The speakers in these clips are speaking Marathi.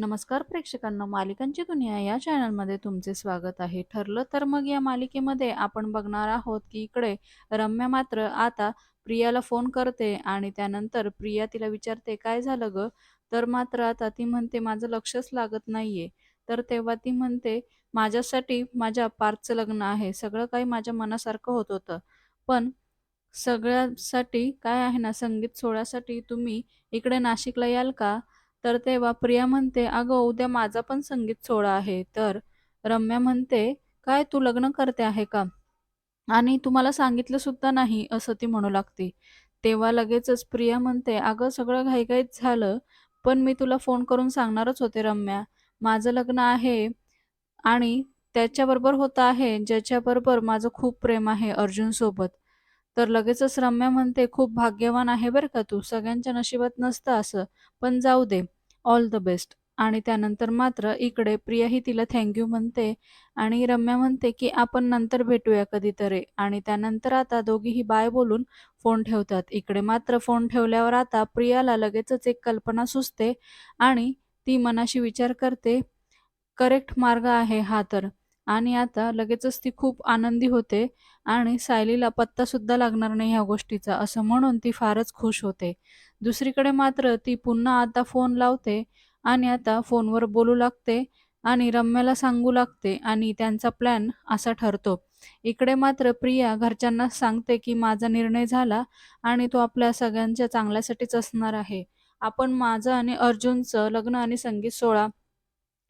नमस्कार प्रेक्षकांना मालिकांची दुनिया या चॅनलमध्ये तुमचे स्वागत आहे. ठरलं तर मग या मालिकेमध्ये आपण बघणार आहोत की इकडे रम्या मात्र आता प्रियाला फोन करते आणि त्यानंतर प्रिया तिला विचारते काय झालं ग? तर मात्र आता ती म्हणते माझं लक्षच लागत नाहीये. तर तेव्हा ती म्हणते माझ्यासाठी माझ्या पार्थचं लग्न आहे. सगळं काही माझ्या मनासारखं होत होतं. पण सगळ्यासाठी काय आहे ना संगीत सोहळ्यासाठी तुम्ही इकडे नाशिकला याल का? तर तेव्हा प्रिया म्हणते अगं उद्या माझा पण संगीत सोहळा आहे. तर रम्या म्हणते काय तू लग्न करते आहे का? आणि तुम्हाला सांगितलं सुद्धा नाही असं ती म्हणू लागते. तेव्हा लगेचच प्रिया म्हणते अगं सगळं घाईघाईत झालं पण मी तुला फोन करून सांगणारच होते रम्या. माझं लग्न आहे आणि त्याच्याबरोबर होतं आहे ज्याच्याबरोबर माझं खूप प्रेम आहे अर्जुनसोबत. तर लगेचच रम्या म्हणते खूप भाग्यवान आहे बरं का तू सगळ्यांच्या नशिबात नसतं असं पण जाऊ दे ऑल द बेस्ट आणि त्यानंतर मात्र इकडे प्रियाही तिला थँक्यू म्हणते आणि रम्या म्हणते की आपण नंतर भेटूया कधीतरी. आणि त्यानंतर आता दोघीही बाय बोलून फोन ठेवतात. इकडे मात्र फोन ठेवल्यावर आता प्रियाला लगेचच एक कल्पना सुचते आणि ती मनाशी विचार करते करेक्ट मार्ग आहे हा तर. आणि आता लगेचच ती खूप आनंदी होते आणि सायलीला पत्ता सुद्धा लागणार नाही ह्या गोष्टीचा. असं म्हणून ती फारच खुश होते. दुसरीकडे मात्र ती पुन्हा आता फोन लावते आणि आता फोनवर बोलू लागते आणि रम्याला सांगू लागते आणि त्यांचा प्लॅन असा ठरतो. इकडे मात्र प्रिया घरच्यांना सांगते की माझा निर्णय झाला आणि तो आपल्या सगळ्यांच्या चांगल्यासाठीच असणार आहे. आपण माझं आणि अर्जुनचं लग्न आणि संगीत सोहळा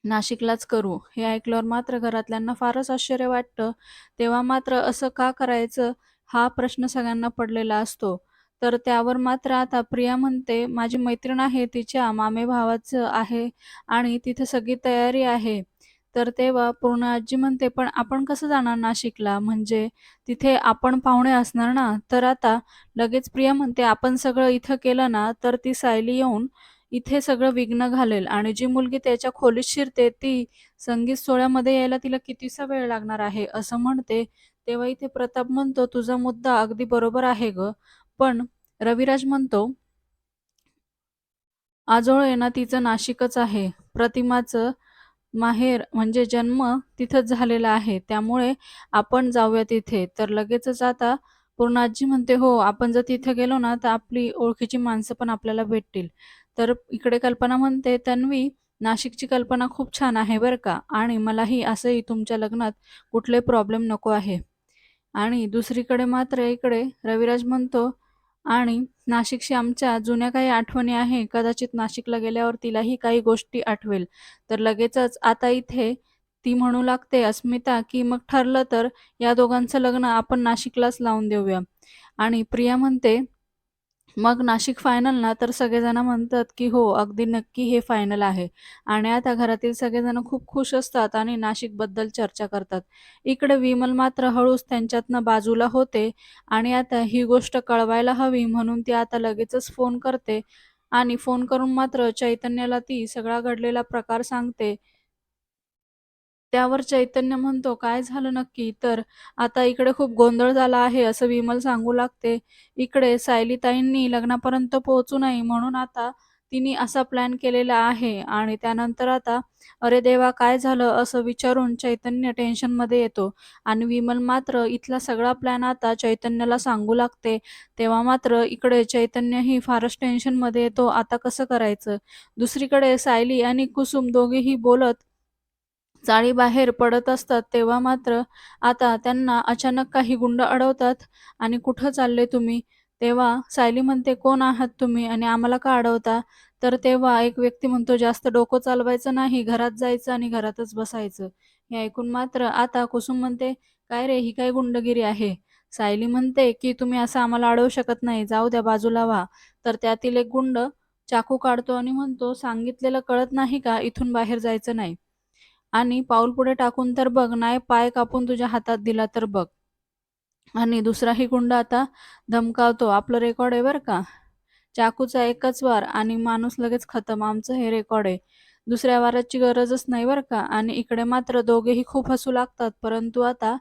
नाशिकलाच करू. हे ऐकल्यावर मात्र घरातल्यांना फारच आश्चर्य वाटतं. तेव्हा मात्र असं का करायचं? हा प्रश्न सगळ्यांना पडलेला असतो. तर त्यावर मात्र आता प्रिया म्हणते माझी मैत्रीण आहे तिच्या मामे भावाचं आहे आणि तिथे सगळी तयारी आहे. तर तेव्हा पूर्ण आजी म्हणते पण आपण कसं जाणार नाशिकला? म्हणजे तिथे आपण पाहुणे असणार ना? तर आता लगेच प्रिया म्हणते आपण सगळं इथं केलं ना तर ती सायली येऊन इथे सगळं विघ्न घालेल. आणि जी मुलगी त्याच्या खोलीत शिरते ती संगीत सोहळ्यामध्ये यायला तिला कितीसा वेळ लागणार आहे? असं म्हणते. तेव्हा इथे प्रताप म्हणतो तुझा मुद्दा अगदी बरोबर आहे ग. पण रविराज म्हणतो आजोळ येणं तिचं नाशिकच आहे. प्रतिमाचं माहेर म्हणजे जन्म तिथंच झालेला आहे. त्यामुळे आपण जाऊया तिथे. तर लगेचच आता पूर्ण आजी म्हणते हो आपण जर तिथे गेलो ना तर आपली ओळखीची माणसं पण आपल्याला भेटतील. तर इकडे कल्पना म्हणते तन्वी नाशिकची कल्पना खूप छान आहे बरं का? आणि मलाही असंही तुमच्या लग्नात कुठले प्रॉब्लेम नको आहे. आणि दुसरीकडे मात्र इकडे रविराज म्हणतो आणि नाशिकशी आमच्या जुन्या काही आठवणी आहे कदाचित नाशिकला गेल्यावर तिलाही काही गोष्टी आठवेल. तर लगेचच आता इथे ती म्हणू लागते अस्मिता की मग ठरलं तर या दोघांचं लग्न आपण नाशिकलाच लावून देऊया. आणि प्रिया म्हणते मग नाशिक फायनल ना तर सगळेजण म्हणतात की हो अगदी नक्की हे फायनल आहे. आणि आता घरातील सगळेजण खूप खुश असतात आणि नाशिकबद्दल चर्चा करतात. इकडे विमल मात्र हळूच त्यांच्यातनं बाजूला होते आणि आता ही गोष्ट कळवायला हवी म्हणून ती आता लगेचच फोन करते. आणि फोन करून मात्र चैतन्याला ती सगळा घडलेला प्रकार सांगते. त्यावर चैतन्य म्हणतो काय झालं नक्की? तर आता इकडे खूप गोंधळ झाला आहे असं विमल सांगू लागते. इकडे सायलीताईंनी लग्नापर्यंत पोहोचू नये म्हणून आता तिने असा प्लॅन केलेला आहे आणि त्यानंतर आता अरे देवा काय झालं? असं विचारून चैतन्य टेन्शनमध्ये येतो. आणि विमल मात्र इथला सगळा प्लॅन आता चैतन्याला सांगू लागते. तेव्हा मात्र इकडे चैतन्यही फारच टेन्शनमध्ये येतो. आता कसं करायचं? दुसरीकडे सायली आणि कुसुम दोघेही बोलत चाळी बाहेर पडत असतात तेव्हा मात्र आता त्यांना अचानक काही गुंड अडवतात. आणि कुठं चालले तुम्ही? तेव्हा सायली म्हणते कोण आहात तुम्ही आणि आम्हाला का अडवता? तर तेव्हा एक व्यक्ती म्हणतो जास्त डोकं चालवायचं नाही घरात जायचं आणि घरातच बसायचं. हे ऐकून मात्र आता कुसुम म्हणते काय रे ही काय गुंडगिरी आहे? सायली म्हणते की तुम्ही असं आम्हाला अडवू शकत नाही जाऊ द्या बाजूला व्हा. तर त्यातील एक गुंड चाकू काढतो आणि म्हणतो सांगितलेलं कळत नाही का? इथून बाहेर जायचं नाही. आणि पाऊल पुढे टाकून तर बघ नाही पाय कापून तुझ्या हातात दिला तर बघ. आणि दुसराही गुंड आता धमकावतो. आपलं रेकॉर्ड आहे बरं का? चाकूचा एकच वार आणि माणूस लगेच खतम. आमचं हे रेकॉर्ड आहे. दुसऱ्या वाराची गरजच नाही बरं का? आणि इकडे मात्र दोघेही खूप हसू लागतात. परंतु आता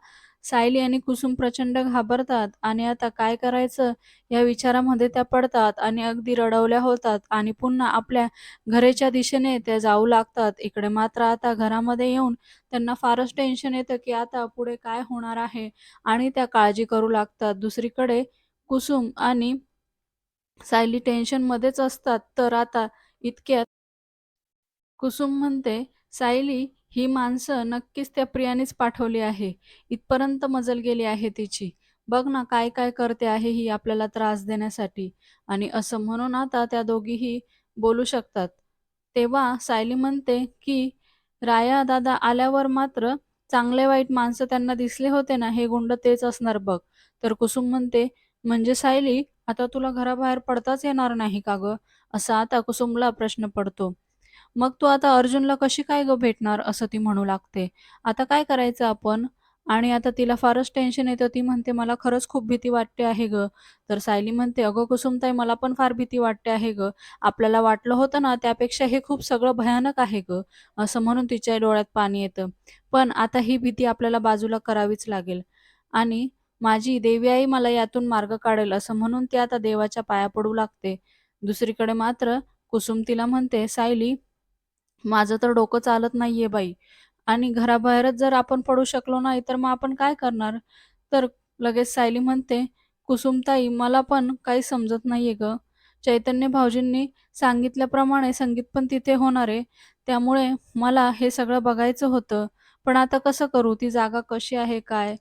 सायली आणि कुसुम प्रचंड घाबरतात आणि आता काय करायचं? या विचारामध्ये त्या पडतात आणि अगदी रडवल्या होतात आणि पुन्हा आपल्या घरेच्या दिशेने त्या जाऊ लागतात. इकडे मात्र आता घरामध्ये येऊन त्यांना फारच टेन्शन येतं की आता पुढे काय होणार आहे आणि त्या काळजी करू लागतात. दुसरीकडे कुसुम आणि सायली टेन्शनमध्येच असतात. तर आता इतक्यात कुसुम म्हणते सायली ही माणसं नक्कीच त्या प्रियानेच पाठवली आहे. इथपर्यंत मजल गेली आहे तिची. बघ ना काय काय करते आहे ही आपल्याला त्रास देण्यासाठी. आणि असं म्हणून आता त्या दोघीही बोलू शकतात. तेव्हा सायली म्हणते की राया दादा आल्यावर मात्र चांगले वाईट माणसं त्यांना दिसले होते ना हे गुंड तेच असणार बघ. तर कुसुम म्हणते म्हणजे सायली आता तुला घराबाहेर पडताच येणार नाही का ग? असा आता कुसुमला प्रश्न पडतो. मग तू आता अर्जुनला कशी काय ग भेटणार असं ती म्हणू लागते. आता काय करायचं आपण? आणि आता तिला फारच टेन्शन येतं ती म्हणते मला खरंच खूप भीती वाटते आहे ग. तर सायली म्हणते अगं कुसुमताई मला पण फार भीती वाटते आहे ग. आपल्याला वाटलं होतं ना त्यापेक्षा हे खूप सगळं भयानक आहे ग. असं म्हणून तिच्या डोळ्यात पाणी येतं. पण आता ही भीती आपल्याला बाजूला करावीच लागेल. आणि माझी देवी आई मला यातून मार्ग काढेल असं म्हणून ती आता देवाच्या पाया पडू लागते. दुसरीकडे मात्र कुसुम तिला म्हणते सायली माझं तर डोकं चालत नाहीये बाई. आणि घराबाहेरच जर आपण पडू शकलो नाही तर मग आपण काय करणार? तर लगेच सायली म्हणते कुसुमताई मला पण काही समजत नाहीये ग. चैतन्य भाऊजींनी सांगितल्याप्रमाणे संगीत पण तिथे होणार आहे. त्यामुळे मला हे सगळं बघायचं होतं. पण आता कसं करू? ती जागा कशी आहे काय?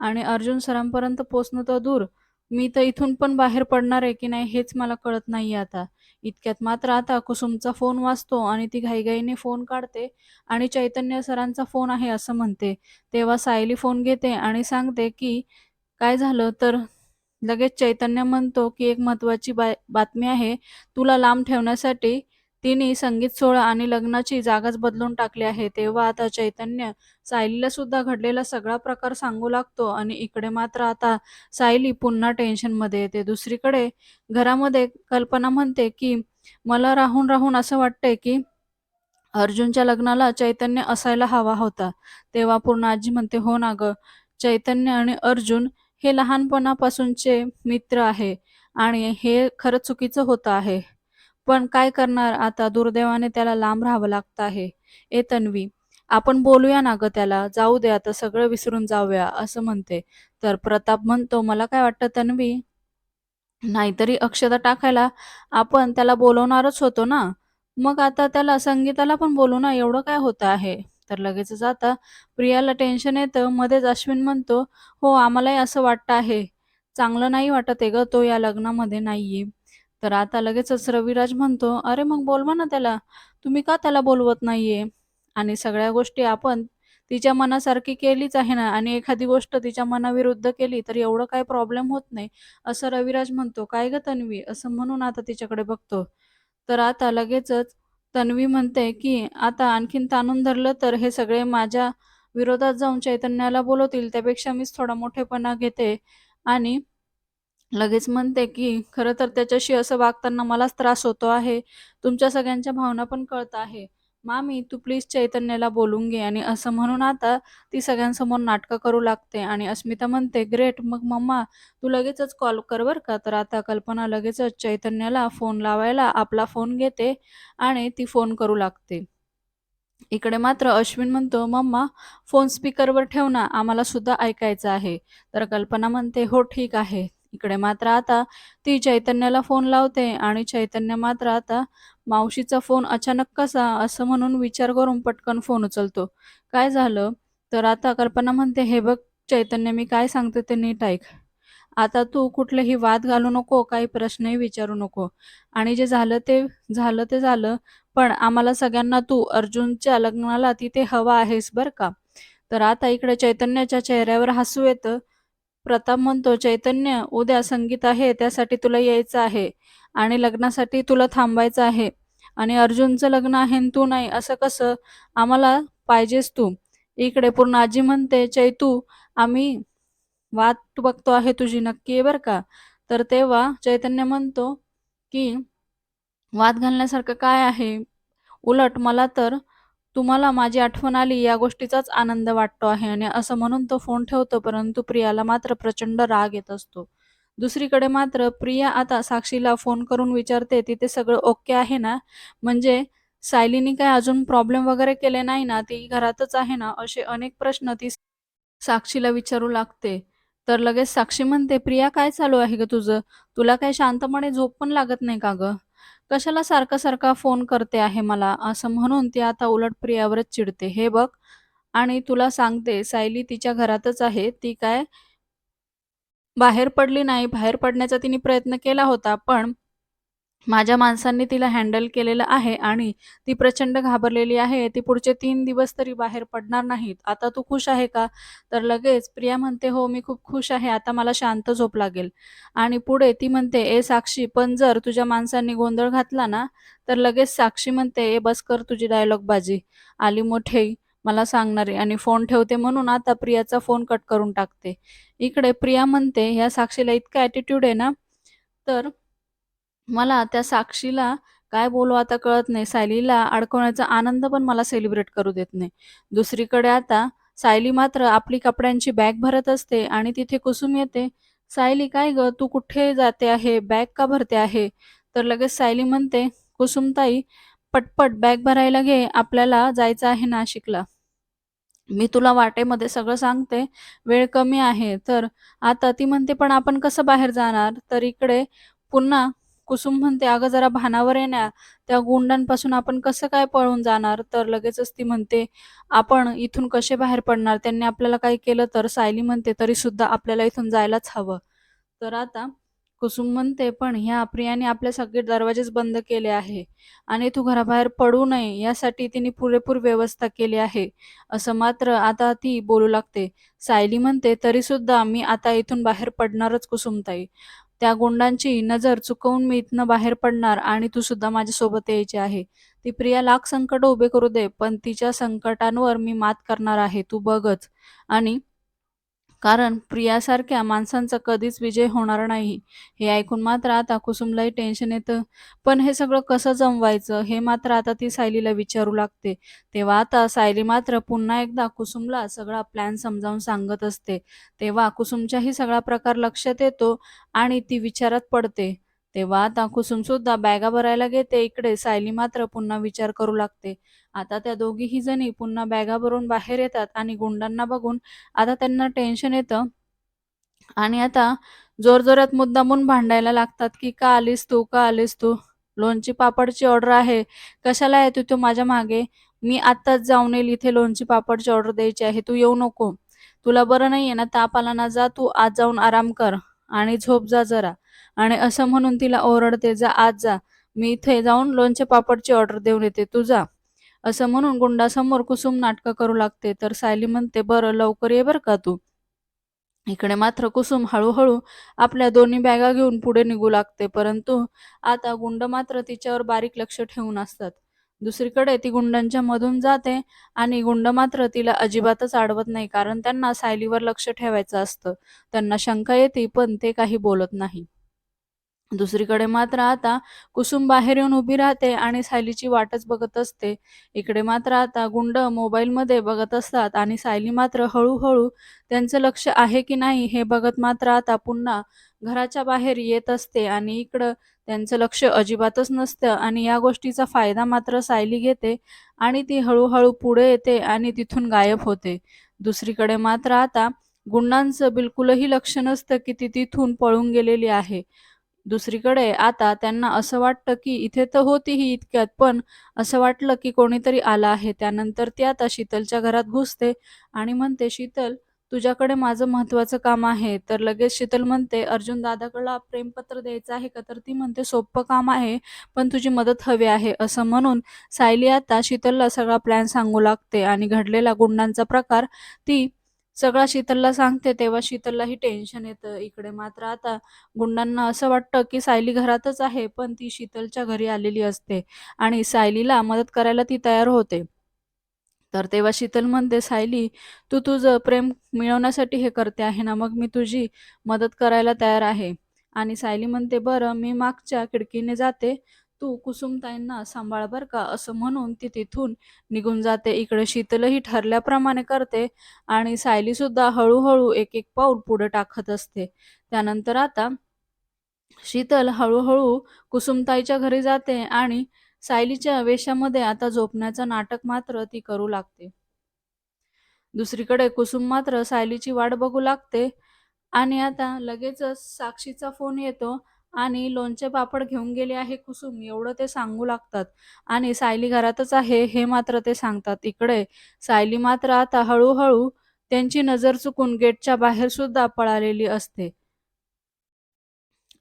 आणि अर्जुन सरांपर्यंत पोचणं तर दूर. मी तर इथून पण बाहेर पडणार आहे की नाही हेच मला कळत नाहीये आता. इतक्यात मात्र आता कुसुमचा फोन वाचतो आणि ती घाईघाईने फोन काढते आणि चैतन्य सरांचा फोन आहे असं म्हणते. तेव्हा सायली फोन घेते आणि सांगते की काय झालं? तर लगेच चैतन्य म्हणतो की एक महत्वाची बा बातमी आहे. तुला लांब ठेवण्यासाठी तिने संगीत सोहळा आणि लग्नाची जागाच बदलून टाकली आहे. तेव्हा आता चैतन्य सायलीला सुद्धा घडलेला सगळा प्रकार सांगू लागतो आणि इकडे मात्र आता सायली पुन्हा टेन्शनमध्ये येते. दुसरीकडे घरामध्ये कल्पना म्हणते की मला राहून राहून असं वाटतंय की अर्जुनच्या लग्नाला चैतन्य असायला हवा होता. तेव्हा पूर्ण आजी म्हणते हो ना ग चैतन्य आणि अर्जुन हे लहानपणापासूनचे मित्र आहे आणि हे खरं चुकीचं होतं आहे. पण काय करणार आता? दुर्दैवाने त्याला लांब राहावं लागत आहे. ए तन्वी आपण बोलूया ना ग त्याला. जाऊ दे आता सगळं विसरून जाऊया असं म्हणते. तर प्रताप म्हणतो मला काय वाटतं तन्वी? नाहीतरी अक्षता टाकायला आपण त्याला बोलवणारच होतो ना? मग आता त्याला संगीताला पण बोलू ना? एवढं काय होतं आहे? तर लगेचच आता प्रियाला टेन्शन येतं. मध्येच अश्विन म्हणतो हो आम्हालाही असं वाटतं आहे. चांगलं नाही वाटत आहे ग तो या लग्नामध्ये नाहीये. तर आता लगेचच रविराज म्हणतो अरे मग बोलवा ना त्याला तुम्ही का त्याला बोलवत नाहीये? आणि सगळ्या गोष्टी आपण तिच्या मनासारखी केलीच आहे ना आणि एखादी गोष्ट तिच्या मनाविरुद्ध केली तर एवढं काय प्रॉब्लेम होत नाही असं रविराज म्हणतो. काय ग तन्वी? असं म्हणून आता तिच्याकडे बघतो. तर आता लगेचच तन्वी म्हणते की आता आणखीन ताणून धरलं तर हे सगळे माझ्या विरोधात जाऊन चैतन्याला बोलवतील त्यापेक्षा मीच थोडा मोठेपणा घेते आणि लगेच म्हणते की खरं तर त्याच्याशी असं वागताना मलाच त्रास होतो आहे. तुमच्या सगळ्यांच्या भावना पण कळत आहे. मामी तू प्लीज चैतन्याला बोलून घे आणि असं म्हणून आता ती सगळ्यांसमोर नाटकं करू लागते आणि अस्मिता म्हणते ग्रेट मग मम्मा तू लगेचच कॉल कर बर का. तर आता कल्पना लगेचच चैतन्याला फोन लावायला आपला फोन घेते आणि ती फोन करू लागते. इकडे मात्र अश्विन म्हणतो मम्मा फोन स्पीकरवर ठेव ना आम्हाला सुद्धा ऐकायचं आहे. तर कल्पना म्हणते हो ठीक आहे. इकडे मात्र आता ती चैतन्याला फोन लावते आणि चैतन्य मात्र आता मावशीचा फोन अचानक कसा असं म्हणून विचार करून पटकन फोन उचलतो. काय झालं? तर आता कल्पना म्हणते हे बघ चैतन्य मी काय सांगते ते नीट ऐक. आता तू कुठलेही वाद घालू नको काही प्रश्नही विचारू नको. आणि जे झालं ते झालं ते झालं पण आम्हाला सगळ्यांना तू अर्जुनच्या लग्नाला तिथे हवा आहेस बर का? तर आता इकडे चैतन्याच्या चेहऱ्यावर हसू येतं. प्रताप म्हणतो चैतन्य उद्या संगीत आहे त्यासाठी तुला यायचं आहे आणि लग्नासाठी तुला थांबायचं आहे आणि अर्जुनचं लग्न आहे आणि तू नाही. असं कसं? आम्हाला पाहिजेस तू. इकडे पूर्ण आजी म्हणते चैतू आम्ही वाट बघतो आहे तुझी नक्की आहे बरं का? तर तेव्हा चैतन्य म्हणतो की वाद घालण्यासारखं काय आहे? उलट मला तर तुम्हाला माझी आठवण आली या गोष्टीचाच आनंद वाटतो आहे आणि असं म्हणून तो फोन ठेवतो परंतु प्रियाला मात्र प्रचंड राग येत असतो. दुसरीकडे मात्र प्रिया आता साक्षीला फोन करून विचारते तिथे सगळं ओके आहे ना? म्हणजे सायलीनी काय अजून प्रॉब्लेम वगैरे केले नाही ना? ती घरातच आहे ना? असे अनेक प्रश्न ती साक्षीला विचारू लागते. तर लगेच साक्षी म्हणते प्रिया काय चालू आहे ग तुझं? तुला काय शांतपणे झोप पण लागत नाही का ग? कशाला सारखा सारखा फोन करते आहे मला? असं म्हणून ती आता उलट प्रियावरच चिडते. हे बघ आणि तुला सांगते सायली तिच्या घरातच आहे. ती काय बाहेर पडली नाही. बाहेर पडण्याचा तिने प्रयत्न केला होता पण माझ्या माणसांनी तिला हँडल केलेलं आहे आणि ती प्रचंड घाबरलेली आहे. ती पुढचे तीन दिवस तरी बाहेर पडणार नाहीत. आता तू खुश आहे का? तर लगेच प्रिया म्हणते हो मी खूप खुश आहे. आता मला शांत झोप लागेल. आणि पुढे ती म्हणते ए साक्षी पण जर तुझ्या माणसांनी गोंधळ घातला ना तर लगेच साक्षी म्हणते ए बस कर तुझी डायलॉग बाजी. आली मोठे मला सांगणारे आणि फोन ठेवते म्हणून आता प्रियाचा फोन कट करून टाकते. इकडे प्रिया म्हणते ह्या साक्षीला इतका ॲटिट्यूड आहे ना तर मला त्या साक्षीला काय बोलू आता कळत नाही. सायलीला अडकवण्याचा आनंद पण मला सेलिब्रेट करू देत नाही. दुसरीकडे आता सायली मात्र आपली कपड्यांची बॅग भरत असते आणि तिथे कुसुम येते. सायली काय ग? तू कुठे जाते आहे? बॅग का भरते आहे? तर लगेच सायली म्हणते कुसुमताई पटपट बॅग भरायला घे. आपल्याला जायचं आहे नाशिकला. मी तुला वाटेमध्ये सगळं सांगते. वेळ कमी आहे. तर आता ती म्हणते पण आपण कसं बाहेर जाणार? तर इकडे पुन्हा कुसुम म्हणते अगं जरा भानावर येण्या त्या गुंडांपासून आपण कसं काय पळून जाणार? तर लगेचच ती म्हणते आपण इथून कसे बाहेर पडणार? त्यांनी आपल्याला काही केलं तर? सायली म्हणते तरी सुद्धा आपल्याला इथून जायलाच हवं. तर आता कुसुम म्हणते पण ह्या प्रियाने आपले सगळे दरवाजेच बंद केले आहे आणि तू घराबाहेर पडू नये यासाठी तिने पुरेपूर व्यवस्था केली आहे. असं मात्र आता ती बोलू लागते. सायली म्हणते तरी सुद्धा मी आता इथून बाहेर पडणारच कुसुमताई. त्या गुंडांची नजर चुकवून मी इथनं बाहेर पडणार आणि तू सुद्धा माझ्यासोबत यायची आहे. ती प्रिया लाख संकट उभे करू दे पण तिच्या संकटांवर मी मात करणार आहे तू बघच. आणि कारण प्रियासारख्या माणसांचा कधीच विजय होणार नाही. हे ऐकून मात्र आता कुसुमलाही टेन्शन येतं. पण हे सगळं कसं जमवायचं हे मात्र आता ती सायलीला विचारू लागते. तेव्हा आता सायली मात्र पुन्हा एकदा कुसुमला सगळा प्लॅन समजावून सांगत असते. तेव्हा कुसुमच्याही सगळा प्रकार लक्षात येतो आणि ती विचारात पडते. तेव्हा आता कुसुम सुद्धा बॅगा भरायला घेते इकडे. सायली मात्र पुन्हा विचार करू लागते. आता त्या दोघीही जणी पुन्हा बॅगा भरून बाहेर येतात आणि गुंडांना बघून आता त्यांना टेन्शन येतं. आणि आता जोरजोरात मुद्दामून भांडायला लागतात की का आलीस तू? का आलीस तू? लोणची पापडची ऑर्डर आहे. कशाला येतो तू? माझ्या मागे. मी आत्ताच जाऊन येईल इथे लोणची पापडची ऑर्डर द्यायची आहे. तू येऊ नको. तुला बरं नाहीये ना ताप आला ना जा. तू आज जाऊन आराम कर. आणि झोप जा जरा. आणि असं म्हणून तिला ओरडते जा आज जा. मी इथे जाऊन लोणचे पापडची ऑर्डर देऊन येते. तू जा. असं म्हणून गुंडासमोर कुसुम नाटकं करू लागते. तर सायली म्हणते बरं लवकर ये बरं का तू? इकडे मात्र कुसुम हळूहळू आपल्या दोन्ही बॅगा घेऊन पुढे निघू लागते. परंतु आता गुंड मात्र तिच्यावर बारीक लक्ष ठेवून असतात. दुसरीकडे ती गुंडांच्या मधून जाते आणि गुंड मात्र तिला अजिबातच अडवत नाही कारण त्यांना सायलीवर लक्ष ठेवायचं असतं. त्यांना शंका येते पण ते काही बोलत नाही. दुसरीकडे मात्र आता कुसुम बाहेर येऊन उभी राहते आणि सायलीची वाटच बघत असते. इकडे मात्र आता गुंड मोबाईलमध्ये बघत असतात आणि सायली मात्र हळूहळू त्यांचं लक्ष आहे की नाही हे बघत मात्र आता पुन्हा घराच्या बाहेर येत असते आणि इकडं त्यांचं लक्ष अजिबातच नसतं आणि या गोष्टीचा फायदा मात्र सायली घेते आणि ती हळूहळू पुढे येते आणि तिथून गायब होते. दुसरीकडे मात्र आता गुंडांचं बिलकुलही लक्ष नसतं की ती तिथून पळून गेलेली आहे. दुसरीकडे आता त्यांना असं वाटतं की इथे तर होती ही इतक्यात पण असं वाटलं की कोणीतरी आलं आहे. त्यानंतर ती आता शीतलच्या घरात घुसते आणि म्हणते शीतल तुझ्याकडे माझं महत्वाचं काम आहे. तर लगेच शीतल म्हणते अर्जुन दादाकडला प्रेमपत्र द्यायचं आहे का? तर ती म्हणते सोपं काम आहे पण तुझी मदत हवी आहे. असं म्हणून सायली आता शीतलला सगळा प्लॅन सांगू लागते आणि घडलेला गुंडांचा प्रकार ती सगळा शीतलला सांगते तेव्हा शीतललाही टेन्शन येतं. इकडे मात्र आता गुंडांना असं वाटतं की सायली घरातच आहे पण ती शीतलच्या घरी आलेली असते आणि सायलीला मदत करायला ती तयार होते. तर तेव्हा शीतल म्हणते सायली तू तुझं प्रेम मिळवण्यासाठी हे करते आहे ना? मग मी तुझी मदत करायला तयार आहे. आणि सायली म्हणते बरं मी मागच्या खिडकीने जाते. तू कुसुमताईंना सांभाळ बर का असं म्हणून ती तिथून निघून जाते. इकडे शीतलही ठरल्याप्रमाणे करते आणि सायली सुद्धा हळूहळू एक एक पाऊल पुढे टाकत असते. त्यानंतर आता शीतल हळूहळू कुसुमताईच्या घरी जाते आणि सायलीच्या वेशामध्ये आता झोपण्याचं नाटक मात्र ती करू लागते. दुसरीकडे कुसुम मात्र सायलीची वाट बघू लागते आणि आता लगेचच साक्षीचा फोन येतो आणि लोणचे पापड घेऊन गेले आहे कुसुम एवढं ते सांगू लागतात. आणि सायली घरातच आहे हे मात्र ते सांगतात. इकडे सायली मात्र आता हळूहळू त्यांची नजर चुकून गेटच्या बाहेर सुद्धा पळालेली असते.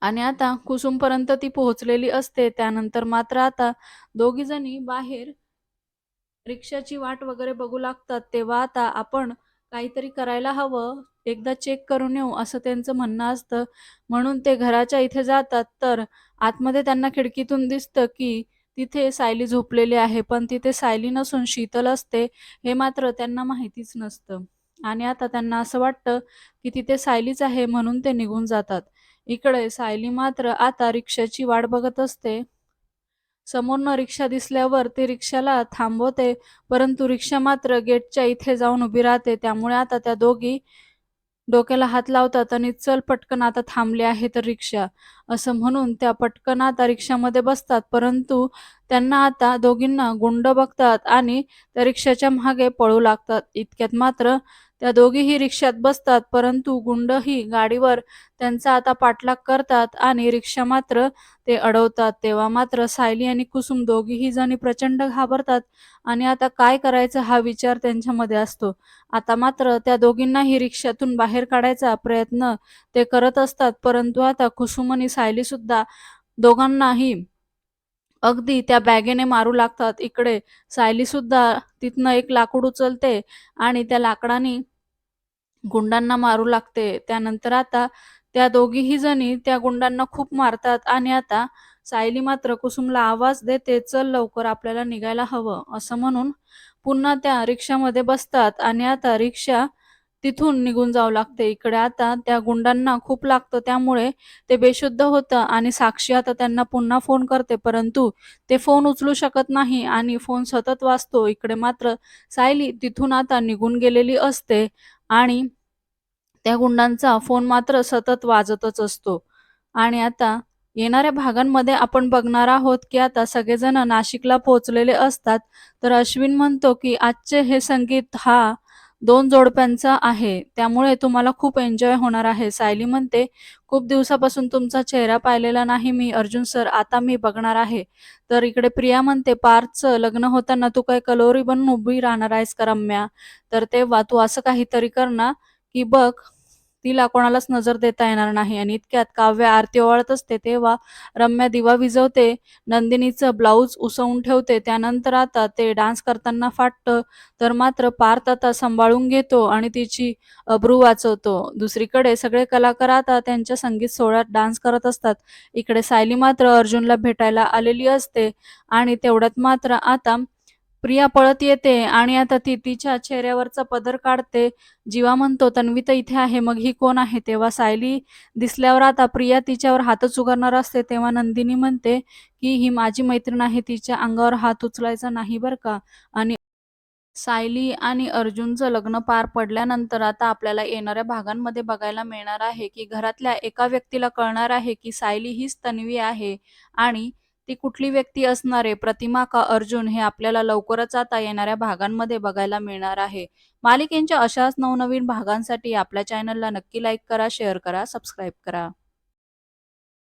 आणि आता कुसुमपर्यंत ती पोहोचलेली असते त्यानंतर मात्र आता दोघी जणी बाहेर रिक्षाची वाट वगैरे बघू लागतात. तेव्हा आता आपण काहीतरी करायला हवं एकदा चेक करून येऊ असं त्यांचं म्हणणं असतं. म्हणून ते घराच्या इथे जातात. तर आतमध्ये त्यांना खिडकीतून दिसतं की तिथे सायली झोपलेली आहे पण तिथे सायली नसून शीतल असते हे मात्र त्यांना माहितीच नसतं. आणि आता त्यांना असं वाटतं की तिथे सायलीच आहे म्हणून ते निघून जातात. इकडे सायली मात्र आता रिक्षाची वाट बघत असते. समोरनं रिक्षा दिसल्यावर ती रिक्षाला थांबवते परंतु रिक्षा मात्र गेटच्या इथे जाऊन उभी राहते. त्यामुळे आता त्या दोघी डोक्याला हात लावतात आणि चल पटकन आता थांबले आहे तर रिक्षा. असं म्हणून त्या पटकन आता रिक्षामध्ये बसतात परंतु त्यांना आता दोघींना गुंड बघतात आणि त्या रिक्षाच्या मागे पळू लागतात. इतक्यात मात्र त्या दोघीही रिक्षात बसतात परंतु गुंडही गाडीवर त्यांचा आता पाठलाग करतात आणि रिक्षा मात्र ते अडवतात. तेव्हा मात्र सायली आणि कुसुम दोघीही जणी प्रचंड घाबरतात आणि आता काय करायचं हा विचार त्यांच्यामध्ये असतो. आता मात्र त्या दोघींनाही रिक्षातून बाहेर काढायचा प्रयत्न ते करत असतात परंतु आता कुसुम आणि सायली सुद्धा दोघांनाही अगदी त्या बॅगेने मारू लागतात. इकडे सायली सुद्धा तिथनं एक लाकूड उचलते आणि त्या लाकडाने गुंडांना मारू लागते. त्यानंतर आता त्या दोघीही जणी त्या गुंडांना खूप मारतात आणि आता सायली मात्र कुसुमला आवाज देते चल लवकर आपल्याला निघायला हवं. असं म्हणून पुन्हा त्या रिक्षामध्ये बसतात आणि आता रिक्षा तिथून निघून जावं लागते. इकडे आता त्या गुंडांना खूप लागतं त्यामुळे ते बेशुद्ध होतं आणि साक्षी आता त्यांना पुन्हा फोन करते परंतु ते फोन उचलू शकत नाही आणि फोन सतत वाचतो. इकडे मात्र सायली तिथून आता निघून गेलेली असते. आणि त्या गुंडांचा फोन मात्र सतत वाजतच असतो. आणि आता येणाऱ्या भागांमध्ये आपण बघणार आहोत की आता सगळेजण नाशिकला पोहोचलेले असतात. तर अश्विन म्हणतो की आजचे हे संगीत हा दोन जोडप्यांचा आहे. त्यामुळे तुम्हाला खूप एन्जॉय होणार आहे. सायली म्हणते खूप दिवसापासून तुमचा चेहरा पाहिलेला नाही मी अर्जुन सर आता मी बघणार आहे. तर इकडे प्रिया म्हणते पार्थचं लग्न होताना तू काय कलोरी बनून उभी राहणार आहेस का रम्या? तर तेव्हा तू असं काहीतरी कर ना की बघ तिला कोणालाच नजर देता येणार नाही. आणि इतक्यात काव्य आरती ओवाळत असते तेव्हा रम्या दिवा विजवते नंदिनीचं ब्लाऊज उसवून ठेवते त्यानंतर आता ते डान्स करताना फाटतं तर मात्र पार्थ आता सांभाळून घेतो आणि तिची अब्रू वाचवतो. दुसरीकडे सगळे कलाकार आता त्यांच्या संगीत सोहळ्यात डान्स करत असतात. इकडे सायली मात्र अर्जुनला भेटायला आलेली असते आणि तेवढ्यात मात्र आता प्रिया पळत येते आणि आता ती तिच्या चेहऱ्यावरचा पदर काढते. जीवा म्हणतो तन्वी तर इथे आहे मग ही कोण आहे? तेव्हा सायली दिसल्यावर आता प्रिया तिच्यावर हातच उगारणार असते. तेव्हा नंदिनी म्हणते की ही माझी मैत्रीण आहे तिच्या अंगावर हात उचलायचा नाही बरं का? आणि सायली आणि अर्जुनचं लग्न पार पडल्यानंतर आता आपल्याला येणाऱ्या भागांमध्ये बघायला मिळणार आहे की घरातल्या एका व्यक्तीला कळणार आहे की सायली हीच तन्वी आहे. आणि ती कुठली व्यक्ती असणार आहे? प्रतिमा का अर्जुन हे आपल्याला लवकरच आता येणाऱ्या भागांमध्ये बघायला मिळणार आहे. मालिकेंच्या अशाच नवनवीन भागांसाठी आपल्या चॅनलला नक्की लाईक करा शेअर करा सबस्क्राईब करा.